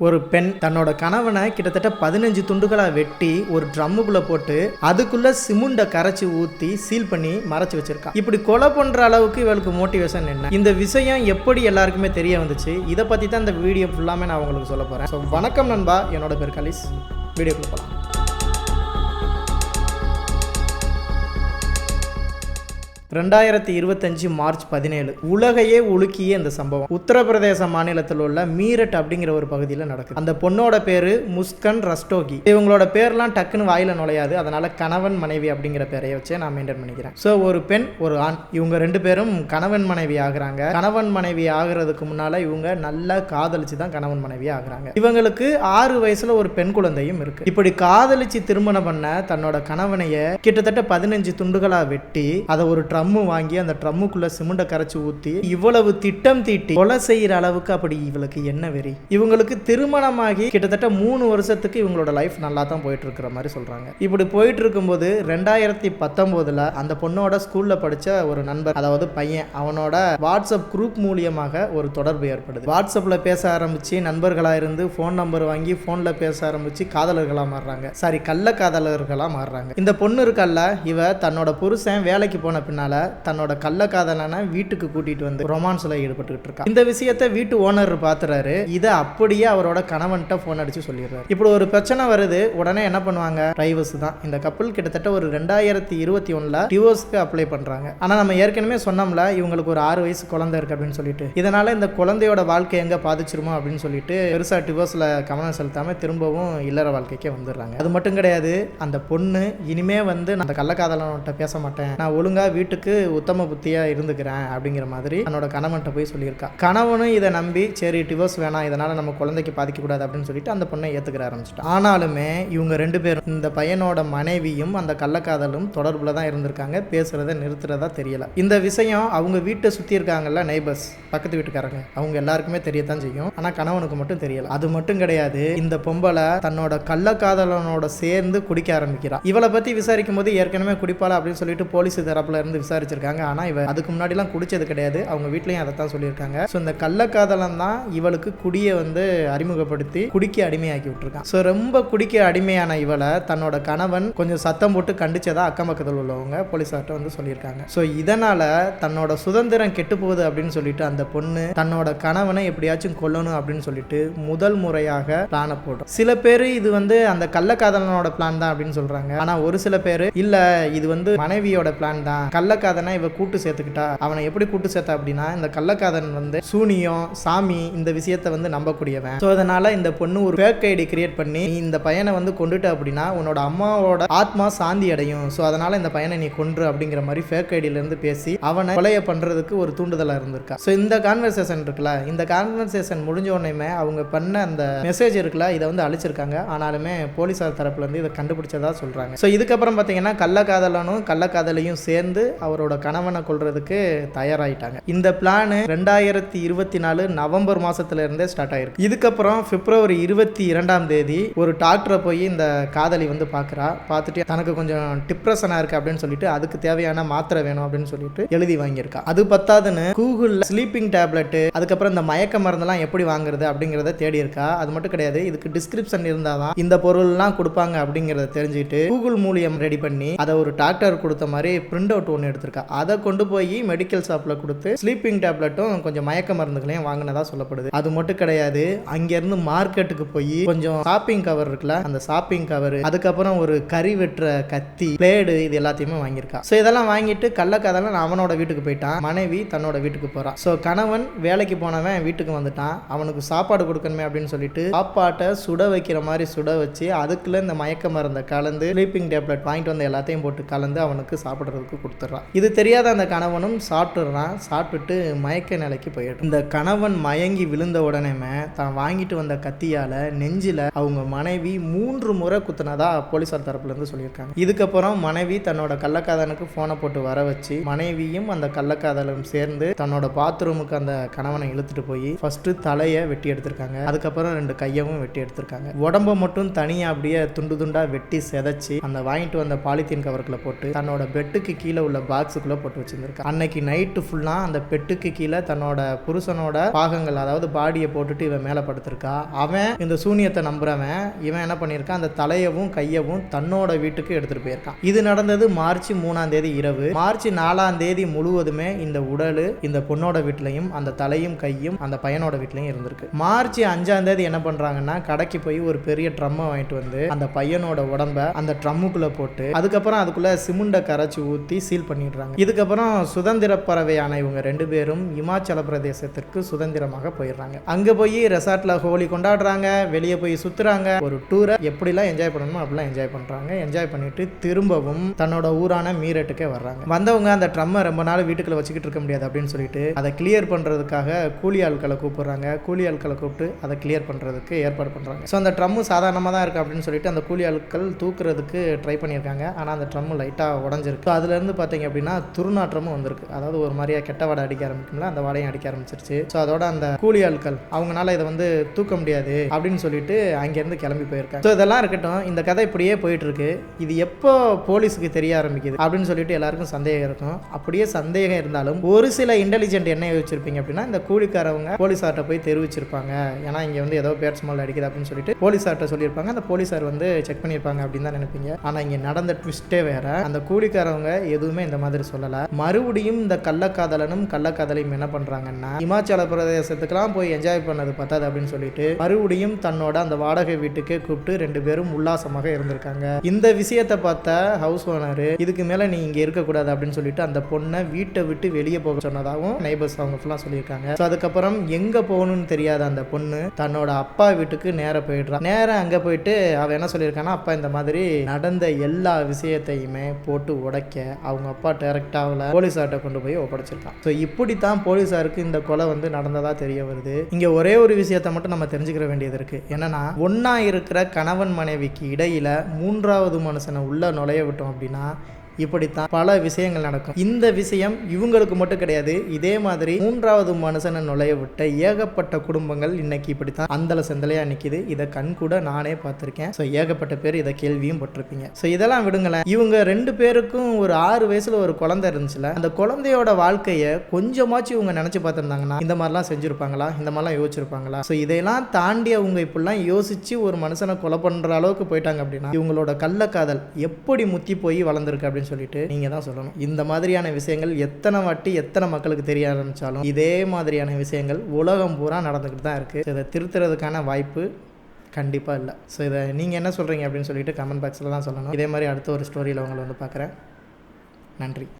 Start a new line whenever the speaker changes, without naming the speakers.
ஒரு பெண் தன்னோட கணவனை கிட்டத்தட்ட பதினஞ்சு துண்டுகளாக வெட்டி ஒரு ட்ரம்முக்குள்ளே போட்டு அதுக்குள்ளே சிமுண்டை கரைச்சி ஊற்றி சீல் பண்ணி மறைச்சி வச்சிருக்கா. இப்படி கொலை பண்ணுற அளவுக்கு இவளுக்கு மோட்டிவேஷன் என்ன? இந்த விஷயம் எப்படி எல்லாருக்குமே தெரிய வந்துச்சு? இதை பற்றி தான் இந்த வீடியோ ஃபுல்லாமே நான் உங்களுக்கு சொல்ல போகிறேன் ஸோ வணக்கம் நண்பா. என்னோட பேர் கலிஸ். வீடியோக்குள்ளே போகலாம் ரெண்டாயிரத்தி இருபத்தஞ்சு மார்ச் பதினேழு உலகையே உலுக்கிய இந்த சம்பவம். உத்தரப்பிரதேச மாநிலத்தில் உள்ள மீரட் அப்படிங்கிற ஒரு பகுதியில் நடக்குது. அந்த பொண்ணோட பேரு முஸ்கன் ரஸ்டோகி. இவங்களோட பேர்லாம் டக்குன்னு வாயில நுழையாது. அதனால கணவன் மனைவி அப்படிங்கிற பேரையை வச்சே நான் மெயின்டைன் பண்ணிக்கிறேன். ஸோ ஒரு பெண் ஒரு ஆண் இவங்க ரெண்டு பேரும் கணவன் மனைவி ஆகுறாங்க. கணவன் மனைவி ஆகுறதுக்கு முன்னால இவங்க நல்லா காதலிச்சு தான் கணவன் மனைவி ஆகுறாங்க. இவங்களுக்கு ஆறு வயசுல ஒரு பெண் குழந்தையும் இருக்கு. இப்படி காதலிச்சு திருமணம் பண்ண தன்னோட கணவனைய கிட்டத்தட்ட பதினஞ்சு துண்டுகளா வெட்டி அதை ஒரு ட்ரம் ட்ரம்மு வாங்கி அந்த ட்ரம்முக்குள்ளே சிமெண்ட்டை கரைச்சி ஊற்றி இவ்வளவு திட்டம் தீட்டி கொலை செய்கிற அளவுக்கு அப்படி இவளுக்கு என்ன வெறி? இவங்களுக்கு திருமணமாகி கிட்டத்தட்ட மூணு வருஷத்துக்கு இவங்களோட லைஃப் நல்லா தான் போயிட்டு இருக்கிற மாதிரி சொல்கிறாங்க இப்படி போயிட்டு இருக்கும்போது ரெண்டாயிரத்தி பத்தொம்போதில் அந்த பொண்ணோட ஸ்கூலில் படித்த ஒரு நண்பர் அதாவது பையன் அவனோட வாட்ஸ்அப் குரூப் மூலியமாக ஒரு தொடர்பு ஏற்படுது. வாட்ஸ்அப்பில் பேச ஆரம்பித்து நண்பர்களாக இருந்து ஃபோன் நம்பர் வாங்கி ஃபோனில் பேச ஆரம்பித்து காதலர்களாக மாறுறாங்க. சாரி கள்ள காதலர்களாக மாறுறாங்க. இந்த பொண்ணு இருக்கல்ல இவ தன்னோட புருஷன் வேலைக்கு போன பின்னால் தன்னோட கள்ளக்காதலான வீட்டுக்கு கூட்டிட்டு வந்து ரொமான்ஸ்ல ஈடுபட்டுக்கிட்டு இருக்கா. இந்த விஷயத்தை வீட்டு ஓனர் பாத்துறாரு. இதை அப்படியே அவரோட கணவன்கிட்ட ஃபோன் அடிச்சு சொல்லிடுறாரு. இப்படி ஒரு பிரச்சனை வருது. உடனே என்ன பண்ணுவாங்க? டைவர்ஸ் தான். இந்த கப்பல் கிட்டத்தட்ட ஒரு ரெண்டாயிரத்தி இருபத்தி ஒண்ணுல டிவோர்ஸ்க்கு அப்ளை பண்றாங்க. ஆனா நம்ம ஏற்கனவே சொன்னோம்ல இவங்களுக்கு ஒரு ஆறு வயசு குழந்தை இருக்கு அப்படின்னு சொல்லிட்டு. இதனால இந்த குழந்தையோட வாழ்க்கை எங்க பாதிச்சிருமோ அப்படின்னு சொல்லிட்டு பெருசா டிவோர்ஸ்ல கவனம் செலுத்தாம திரும்பவும் இல்லற வாழ்க்கைக்கே வந்துடுறாங்க. அது மட்டும் கிடையாது. அந்த பொண்ணு இனிமே வந்து நான் அந்த கள்ளக்காதலன்கிட்ட பேச மாட்டேன். நான் ஒழுங்கா வீட்டுக்கு உத்தம புத்தியாக இருந்துக்கிறேன் அப்படிங்கிற மாதிரி தன்னோட கணவன்கிட்ட போய் சொல்லியிருக்கா. கணவனும் இதை நம்பி சரி டிவோர்ஸ் வேணாம் இதனால் நம்ம குழந்தைக்கு பாதிக்கக்கூடாது அப்படின்னு சொல்லிட்டு அந்த பொண்ணை ஏத்துக்கிற ஆரம்பிச்சிட்டா. ஆனாலுமே இவங்க ரெண்டு பேரும் இந்த பையனோட மனைவியும் அந்த கள்ளக்காதலும் தொடர்பில் தான் இருந்திருக்காங்க. பேசுகிறத நிறுத்துறதா தெரியல. இந்த விஷயம் அவங்க வீட்டை சுற்றி இருக்காங்கல்ல நெய்பர்ஸ் பக்கத்து வீட்டுக்காரங்க அவங்க எல்லாருக்குமே தெரியத்தான் செய்யும். ஆனால் கணவனுக்கு மட்டும் தெரியல. அது மட்டும் கிடையாது இந்த பொம்பளை தன்னோட கள்ளக்காதலனோட சேர்ந்து குடிக்க ஆரம்பிக்கிறா. இவளை பற்றி விசாரிக்கும் போது ஏற்கனவே குடிப்பாளா அப்படின்னு சொல்லிட்டு போலீஸ் தரப்புல இருந்து விசாரிச்சிருக்காங்க. ஆனால் இவ அதுக்கு முன்னாடிலாம் குடிச்சது கிடையாது. அவங்க வீட்லேயும் அதை தான் சொல்லியிருக்காங்க. ஸோ இந்த கள்ளக்காதலன் தான் இவளுக்கு குடியை வந்து அறிமுகப்படுத்தி குடிக்க அடிமையாக்கி விட்டுருக்கான். ஸோ ரொம்ப குடிக்க அடிமையான இவளை தன்னோட கணவன் கொஞ்சம் சத்தம் போட்டு கண்டிச்சதா அக்கம் பக்கத்தில் உள்ளவங்க போலீஸார்ட்ட வந்து சொல்லியிருக்காங்க. ஸோ இதனால் தன்னோட சுதந்திரம் கெட்டு போகுது அப்படின்னு சொல்லிட்டு அந்த பொண்ணு தன்னோட கணவனை எப்படியாச்சும் கொல்லணும் அப்படின்னு சொல்லிட்டு முதல் முறையாக பிளானை போடும் சில பேர் இது வந்து அந்த கள்ளக்காதலனோட பிளான் தான் அப்படின்னு சொல்கிறாங்க ஆனால் ஒரு சில பேர் இல்லை இது வந்து மனைவியோட பிளான் தான். கள்ள கள்ளக்காதனை இவ கூட்டு சேர்த்துக்கிட்டா? அவனை எப்படி கூட்டு சேர்த்தா அப்படின்னா இந்த கள்ளக்காதன் வந்து சூனியம் சாமி இந்த விஷயத்தை வந்து நம்பக்கூடியவன். ஸோ அதனால இந்த பொண்ணு ஒரு ஃபேக் ஐடி கிரியேட் பண்ணி நீ இந்த பையனை வந்து கொண்டுட்ட அப்படின்னா உன்னோட அம்மாவோட ஆத்மா சாந்தி அடையும். ஸோ அதனால இந்த பையனை நீ கொன்று அப்படிங்கிற மாதிரி ஃபேக் ஐடியிலேருந்து பேசி அவனை கொலைய பண்றதுக்கு ஒரு தூண்டுதலாக இருந்திருக்கா. ஸோ இந்த கான்வர்சேஷன் இருக்குல்ல இந்த கான்வர்சேஷன் முடிஞ்ச உடனேமே அவங்க பண்ண அந்த மெசேஜ் இருக்குல்ல இதை வந்து அழிச்சிருக்காங்க. ஆனாலுமே போலீஸார் தரப்புல இருந்து இதை கண்டுபிடிச்சதா சொல்கிறாங்க ஸோ இதுக்கப்புறம் பார்த்தீங்கன்னா கள்ளக்காதலனும் கள்ளக்காதலையும் சேர்ந்து அவரோட கணவனை கொள்றதுக்கு தயாராயிட்டாங்க. இந்த பிளான் ரெண்டாயிரத்தி இருபத்தி நாலு நவம்பர் மாசத்துல இருந்தே ஸ்டார்ட் ஆயிருக்கு. இதுக்கப்புறம் பிப்ரவரி இருபத்தி இரண்டாம் தேதி ஒரு டாக்டரை போய் இந்த காதலி வந்து பார்க்குறா பார்த்துட்டு தனக்கு கொஞ்சம் டிப்ரெஷனாக இருக்கு அப்படின்னு சொல்லிட்டு அதுக்கு தேவையான மாத்திரை வேணும் அப்படின்னு சொல்லிட்டு எழுதி வாங்கியிருக்கா. அது பத்தாதுன்னு கூகுளில் ஸ்லீப்பிங் டேப்லெட் அதுக்கப்புறம் இந்த மயக்க மருந்தெல்லாம் எப்படி வாங்குறது அப்படிங்கிறத தேடி இருக்கா அது மட்டும் கிடையாது இதுக்கு டிஸ்கிரிப்ஷன் இருந்தால் தான் இந்த பொருள்லாம் கொடுப்பாங்க அப்படிங்கிறத தெரிஞ்சுட்டு கூகுள் மூலியம் ரெடி பண்ணி அதை ஒரு டாக்டர் கொடுத்த மாதிரி பிரிண்ட் அவுட் ஒன்று எடுத்திருக்கா. அதை கொண்டு போய் மெடிக்கல் ஷாப்பில் கொடுத்து ஸ்லீப்பிங் டேப்லெட்டும் கொஞ்சம் மயக்க மருந்துகளையும் வாங்கினதா சொல்லப்படுது. அது மட்டும் கிடையாது அங்கேருந்து மார்க்கெட்டுக்கு போய் கொஞ்சம் ஷாப்பிங் கவர் இருக்குல்ல அந்த ஷாப்பிங் கவர் அதுக்கப்புறம் ஒரு கறி வெட்டுற கத்தி பிளேடு இது எல்லாத்தையுமே வாங்கியிருக்கா. ஸோ இதெல்லாம் வாங்கிட்டு கள்ளக்காதலன் அவனோட வீட்டுக்கு போயிட்டான். மனைவி தன்னோட வீட்டுக்கு போகிறான் ஸோ கணவன் வேலைக்கு போனவன் வீட்டுக்கு வந்துட்டான். அவனுக்கு சாப்பாடு கொடுக்கணுமே அப்படின்னு சொல்லிட்டு சாப்பாட்டை சுட வைக்கிற மாதிரி சுட வச்சு அதுக்குள்ள இந்த மயக்க மருந்தை கலந்து ஸ்லீப்பிங் டேப்லெட் வாங்கிட்டு வந்த எல்லாத்தையும் போட்டு கலந்து அவனுக்கு சாப்பிட்றதுக்கு கொடுத்துட்றான் இது தெரியாத அந்த கணவனும் சாப்பிட்டுறான். சாப்பிட்டுட்டு மயக்க நிலைக்கு போயிடும் இந்த கணவன் மயங்கி விழுந்த உடனேமே தான் வாங்கிட்டு வந்த கத்தியால நெஞ்சில அவங்க மனைவி மூன்று முறை குத்துனதா போலீசார் தரப்புல இருந்து சொல்லியிருக்காங்க. இதுக்கப்புறம் மனைவி தன்னோட கள்ளக்காதனுக்கு போனை போட்டு வர வச்சு மனைவியும் அந்த கள்ளக்காதலும் சேர்ந்து தன்னோட பாத்ரூமுக்கு அந்த கணவனை இழுத்துட்டு போய் ஃபர்ஸ்ட் தலையை வெட்டி எடுத்திருக்காங்க. அதுக்கப்புறம் ரெண்டு கையவும் வெட்டி எடுத்திருக்காங்க. உடம்ப மட்டும் தனியா அப்படியே துண்டு துண்டா வெட்டி செதைச்சு அந்த வாங்கிட்டு வந்த பாலித்தீன் கவர்களை போட்டு தன்னோட பெட்டுக்கு கீழே உள்ள பாக்ஸுக்குள்ளே போட்டு வச்சிருந்திருக்கா. அன்னைக்கு நைட்டு ஃபுல்லாக அந்த பெட்டுக்கு கீழே தன்னோட புருஷனோட பாகங்கள் அதாவது பாடியை போட்டுட்டு இவன் மேலே படுத்திருக்கா. அவன் இந்த சூனியத்தை நம்புறவன் இவன் என்ன பண்ணியிருக்கான்? அந்த தலையவும் கையவும் தன்னோட வீட்டுக்கு எடுத்துகிட்டு போயிருக்கான். இது நடந்தது மார்ச் மூணாம் தேதி இரவு. மார்ச் நாலாம் தேதி முழுவதுமே இந்த உடல் இந்த பொண்ணோட வீட்லையும் அந்த தலையும் கையும் அந்த பையனோட வீட்லையும் இருந்திருக்கு. மார்ச் அஞ்சாம் தேதி என்ன பண்ணுறாங்கன்னா கடைக்கு போய் ஒரு பெரிய ட்ரம்மை வாங்கிட்டு வந்து அந்த பையனோட உடம்ப அந்த ட்ரம்முக்குள்ளே போட்டு அதுக்கப்புறம் அதுக்குள்ளே சிமுண்டை கரைச்சி ஊற்றி சீல் பண்ணிடுறாங்க. இதுக்கப்புறம் சுதந்திர பறவையான இவங்க ரெண்டு பேரும் இமாச்சல பிரதேசத்திற்கு சுதந்திரமாக போயிடுறாங்க. அங்கே போய் ரெசார்ட்டில் ஹோலி கொண்டாடுறாங்க வெளியே போய் சுற்றுறாங்க ஒரு டூரை எப்படிலாம் என்ஜாய் பண்ணணுமோ அப்படிலாம் என்ஜாய் பண்ணுறாங்க என்ஜாய் பண்ணிட்டு திரும்பவும் தன்னோட ஊரான மீரட்டுக்கே வர்றாங்க. வந்தவங்க அந்த ட்ரம்மை ரொம்ப நாள் வீட்டுக்குள்ள வச்சுக்கிட்டு இருக்க முடியாது அப்படின்னு சொல்லிட்டு அதை கிளியர் பண்ணுறதுக்காக கூலி ஆட்களை கூப்பிடுறாங்க. கூலி ஆட்களை கூப்பிட்டு அதை கிளியர் பண்ணுறதுக்கு ஏற்பாடு பண்ணுறாங்க ஸோ அந்த ட்ரம்மு சாதாரணமாக தான் இருக்குது அப்படின்னு சொல்லிட்டு அந்த கூலி ஆட்கள் தூக்குறதுக்கு ட்ரை பண்ணியிருக்காங்க. ஆனால் அந்த ட்ரம்மு லைட்டாக உடஞ்சிருக்கு. அதுலேருந்து பார்த்தீங்க அப்படின்னா துர்நாற்றமும் வந்திருக்கு. அதாவது ஒரு மாதிரியா கெட்ட வாடை அடிக்க ஆரம்பிக்கும்ல அந்த வாடையும் அடிக்க ஆரம்பிச்சிருச்சு. ஸோ அதோட அந்த கூலி ஆட்கள் அவங்களால இதை வந்து தூக்க முடியாது அப்படின்னு சொல்லிட்டு அங்கேருந்து கிளம்பி போயிருக்காங்க. ஸோ இதெல்லாம் இருக்கட்டும் இந்த கதை இப்படியே போயிட்டு இருக்கு இது எப்போ போலீஸுக்கு தெரிய ஆரம்பிக்குது அப்படின்னு சொல்லிட்டு எல்லாருக்கும் சந்தேகம் இருக்கும். அப்படியே சந்தேகம் இருந்தாலும் ஒரு சில இன்டெலிஜென்ட் என்ன யோசிச்சிருப்பீங்க அப்படின்னா இந்த கூலிக்காரவங்க போலீஸார்ட்ட போய் தெரிவிச்சிருப்பாங்க. ஏன்னா இங்கே வந்து ஏதோ பேர் ஸ்மால் அடிக்குது அப்படின்னு சொல்லிட்டு போலீஸார்ட்ட சொல்லியிருப்பாங்க. அந்த போலீஸார் வந்து செக் பண்ணியிருப்பாங்க அப்படின்னு தான் நினைப்பீங்க. ஆனால் இங்கே நடந்த ட்விஸ்ட்டே வேற. அந்த கூலிக்காரவங்க எதுவுமே இந்த மாதிரி சொல்லலை. மறுபடியும் இந்த கள்ளக்காதலனும் கள்ளக்காதலையும் என்ன பண்ணுறாங்கன்னா இமாச்சல பிரதேசத்துக்குலாம் போய் என்ஜாய் பண்ணது பத்தாது அப்படின்னு சொல்லிட்டு மறுபடியும் தன்னோட அந்த வாடகை வீட்டுக்கே கூப்பிட்டு ரெண்டு பேரும் உல்லாசமாக இருந்திருக்காங்க. இந்த விஷயத்தை பார்த்த ஹவுஸ் ஓனர் இதுக்கு மேலே நீ இங்கே இருக்கக்கூடாது அப்படின்னு சொல்லிட்டு அந்த பொண்ணை வீட்டை விட்டு வெளியே போக சொன்னதாகவும் நைபர்ஸ் அவங்க ஃபுல்லாக சொல்லியிருக்காங்க. ஸோ அதுக்கப்புறம் எங்கே போகணும்னு தெரியாத அந்த பொண்ணு தன்னோட அப்பா வீட்டுக்கு நேராக போயிடுறான் நேராக அங்கே போயிட்டு அவன் என்ன சொல்லியிருக்கான்னா அப்பா இந்த மாதிரி நடந்த எல்லா விஷயத்தையுமே போட்டு உடைக்க அவங்க அப்பா டைரக்டாக அவளை போலீஸார்ட்ட கொண்டு போய் ஒப்படைச்சிருக்கான். ஸோ இப்படி தான் போலீஸாருக்கு இந்த கொலை வந்து நடந்ததாக தெரிய வருது. இங்கே ஒரே ஒரு விஷயத்த மட்டும் நம்ம தெரிஞ்சுக்கிற வேண்டியது இருக்குது என்னன்னா ஒன்றா இருக்கிற கணவன் மனைவிக்கு இடையில மூன்றாவது மனுஷனை உள்ள நுழைய விட்டோம் அப்படின்னா இப்படித்தான் பல விஷயங்கள் நடக்கும். இந்த விஷயம் இவங்களுக்கு மட்டும் கிடையாது இதே மாதிரி மூன்றாவது மனுஷனை நுழைய விட்ட ஏகப்பட்ட குடும்பங்கள் இன்னைக்கு இப்படித்தான் அந்தல செந்தலையா நிக்குது. இதை கண் கூட நானே பார்த்துருக்கேன். ஸோ ஏகப்பட்ட பேர் இதை கேள்வியும் பட்டிருப்பீங்க. ஸோ இதெல்லாம் விடுங்களேன். இவங்க ரெண்டு பேருக்கும் ஒரு ஆறு வயசுல ஒரு குழந்தை இருந்துச்சுல அந்த குழந்தையோட வாழ்க்கையை கொஞ்சமாச்சும் இவங்க நினைச்சு பார்த்துருந்தாங்கன்னா இந்த மாதிரிலாம் செஞ்சிருப்பாங்களா? இந்த மாதிரிலாம் யோசிச்சிருப்பாங்களா? ஸோ இதையெல்லாம் தாண்டி அவங்க இப்படிலாம் யோசிச்சு ஒரு மனுஷனை கொலை பண்ற அளவுக்கு போயிட்டாங்க அப்படின்னா இவங்களோட கள்ளக்காதல் எப்படி முத்தி போய் வளர்ந்துருக்கு அப்படின்னு சொல்லிட்டு நீங்க தான் சொல்லணும். இந்த மாதிரியான விஷயங்கள் எத்தனை வாட்டி எத்தனை மக்களுக்கு தெரிய ஆரம்பிச்சாலும் இதே மாதிரியான விஷயங்கள் உலகம் பூரா நடந்துக்கிட்டு தான் இருக்கு. இதை திருத்துறதுக்கான வாய்ப்பு கண்டிப்பாக இல்லை. ஸோ இதை நீங்கள் என்ன சொல்கிறீங்க அப்படின்னு சொல்லிட்டு கமெண்ட் பாக்ஸில் தான் சொல்லணும். இதே மாதிரி அடுத்த ஒரு ஸ்டோரியில் உங்களை வந்து பார்க்குறேன். நன்றி.